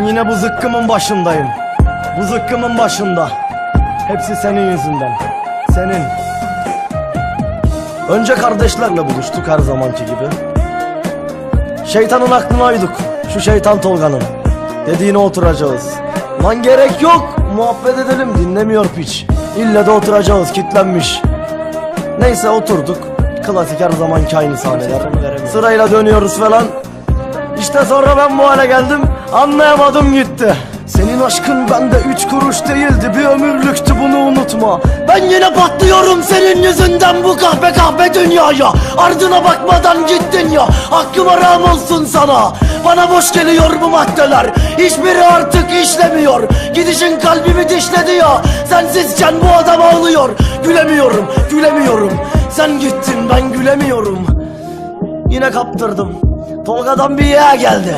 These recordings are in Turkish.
Ben yine bu zıkkımın başındayım. Bu zıkkımın başında. Hepsi senin yüzünden. Senin. Önce kardeşlerle buluştuk her zamanki gibi. Şeytanın aklına uyduk. Şu şeytan Tolga'nın. Dediğine oturacağız. Lan gerek yok. Muhabbet edelim dinlemiyor piç. İlle de oturacağız kitlenmiş. Neyse oturduk. Klasik her zamanki aynı sahneler. Sırayla dönüyoruz falan. İşte sonra ben bu hale geldim. Anlayamadım gitti. Senin aşkın bende üç kuruş değildi. Bir ömürlüktü bunu unutma. Ben yine patlıyorum senin yüzünden bu kahpe kahpe dünyaya. Ardına bakmadan gittin ya. Hakkım haram olsun sana. Bana boş geliyor bu maddeler. Hiçbiri artık işlemiyor. Gidişin kalbimi dişledi ya. Sensizken bu adam ağlıyor. Gülemiyorum gülemiyorum. Sen gittin ben gülemiyorum Yine kaptırdım. Tolga'dan bir yeğe geldi.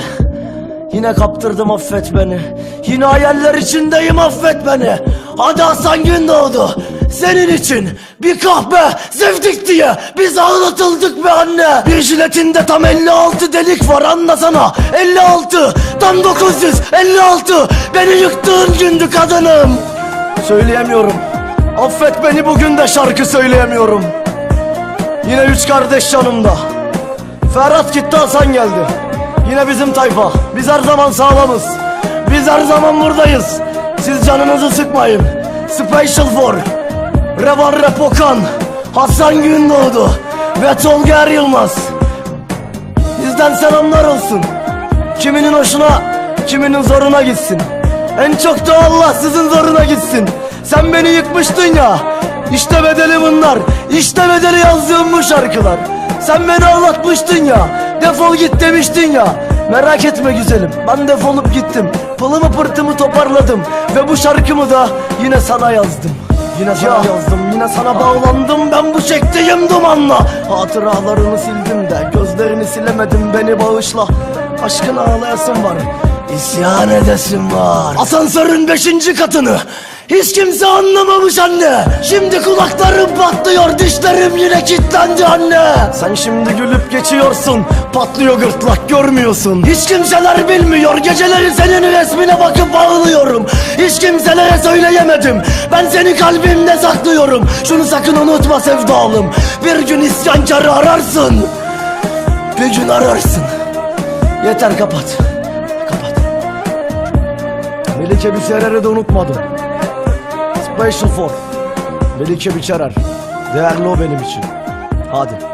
Yine kaptırdım affet beni. Yine hayaller içindeyim affet beni. Hadi Hasan Gündoğdu Senin için bir kahpe zevdik diye Biz ağlatıldık be anne. Bir jiletinde tam 56 delik var anlasana. 56 tam 956 Beni yıktığın gündü kadınım. Söyleyemiyorum. Affet beni bugün de şarkı söyleyemiyorum. Yine üç kardeş yanımda Ferhat gitti Hasan geldi. Yine bizim tayfa. Biz her zaman sağlamız. Biz her zaman buradayız. Siz canınızı sıkmayın. Special for Revan Repokan Hasan Gündoğdu Ve Tolga Er Yılmaz. Bizden selamlar olsun. Kiminin hoşuna Kiminin zoruna gitsin. En çok da Allah sizin zoruna gitsin. Sen beni yıkmıştın ya. İşte bedeli bunlar. İşte bedeli yazdığım bu şarkılar Sen beni ağlatmıştın ya. Defol git demiştin ya. Merak etme güzelim. Ben defolup gittim. Pılımı pırtımı toparladım. Ve bu şarkımı da yine sana yazdım. Yine sana yazdım. Yine sana bağlandım. Ben bu çektiğim dumanla. Hatıralarını sildim de Gözlerini silemedim. Beni bağışla. Aşkına ağlayasın var İsyan edesim var. Asansörün beşinci katını. Hiç kimse anlamamış anne. Şimdi kulaklarım patlıyor dişlerim yine kilitlendi anne. Sen şimdi gülüp geçiyorsun Patlıyor gırtlak görmüyorsun. Hiç kimseler bilmiyor Geceleri senin resmine bakıp ağlıyorum. Hiç kimselere söyleyemedim Ben seni kalbimde saklıyorum. Şunu sakın unutma sevdalım Bir gün isyankarı ararsın. Bir gün ararsın. Yeter kapat Melike Biçerer'i de unutmadım Special for Melike Biçerer Değerli o benim için. Hadi